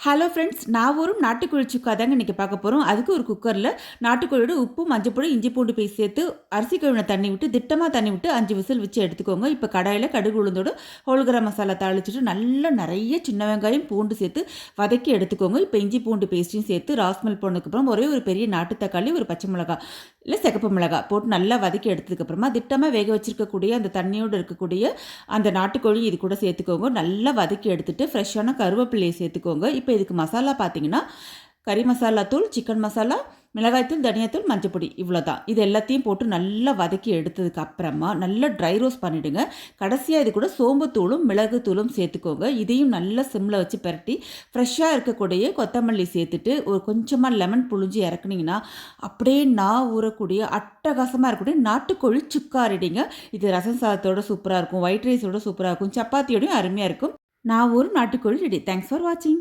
Hello friends நான் ஒரு நாட்டுக்கோழி சுக்கா தாங்க இன்றைக்கி பார்க்க போகிறோம் அதுக்கு ஒரு குக்கரில் நாட்டுக்கோழியோட உப்பு மஞ்சப்பொடி இஞ்சி பூண்டு பேசி சேர்த்து அரிசி கழுவின தண்ணி விட்டு திட்டமாக தண்ணி விட்டு அஞ்சு விசில் வச்சு எடுத்துக்கோங்க. இப்போ கடாயில் கடுகு உளுந்தோட ஹோல்கரம் மசாலா தாளிச்சிட்டு நல்லா நிறைய சின்ன வெங்காயம் பூண்டு சேர்த்து வதக்கி எடுத்துக்கோங்க. இப்போ இஞ்சி பூண்டு பேஸ்ட்டையும் சேர்த்து ராஸ்மல் போனதுக்கப்புறம் ஒரே ஒரு பெரிய நாட்டு தக்காளி ஒரு பச்சை மிளகா இல்லை சிகப்பு மிளகா போட்டு நல்லா வதக்கி எடுத்ததுக்கப்புறமா திட்டமாக வேக வச்சிருக்கக்கூடிய அந்த தண்ணியோடு இருக்கக்கூடிய அந்த நாட்டுக்கோழி இது கூட சேர்த்துக்கோங்க. நல்லா வதக்கி எடுத்துகிட்டு ஃப்ரெஷ்ஷான கருவேப்பிலையை சேர்த்துக்கோங்க. இப்போ இப்போ இதுக்கு மசாலா பார்த்தீங்கன்னா கறி மசாலா தூள் சிக்கன் மசாலா மிளகாய்த்தூள் தனியாத்தூள் மஞ்சப்பொடி இவ்வளோ தான் இது எல்லாத்தையும் போட்டு நல்லா வதக்கி எடுத்ததுக்கு அப்புறமா நல்லா ட்ரை ரோஸ்ட் பண்ணிவிடுங்க கடைசியாக இது கூட சோம்புத்தூளும் மிளகு தூளும் சேர்த்துக்கோங்க. இதையும் நல்லா சிம்மில் வச்சு பரட்டி ஃப்ரெஷ்ஷாக இருக்கக்கூடிய கொத்தமல்லி சேர்த்துட்டு ஒரு கொஞ்சமாக லெமன் புழிஞ்சு இறக்குனீங்கன்னா அப்படியே நான் ஊறக்கூடிய அட்டகாசமாக இருக்கக்கூடிய நாட்டுக்கோழி சுக்கா ரெடிங்க இது ரசம் சாதத்தோட சூப்பராக இருக்கும் ஒயிட் ரைஸோட சூப்பராக இருக்கும் சப்பாத்தியோடையும் அருமையாக இருக்கும். நான் ஒரு நாட்டுக்கோழி ரெடி தேங்க்ஸ் ஃபார் வாட்சிங்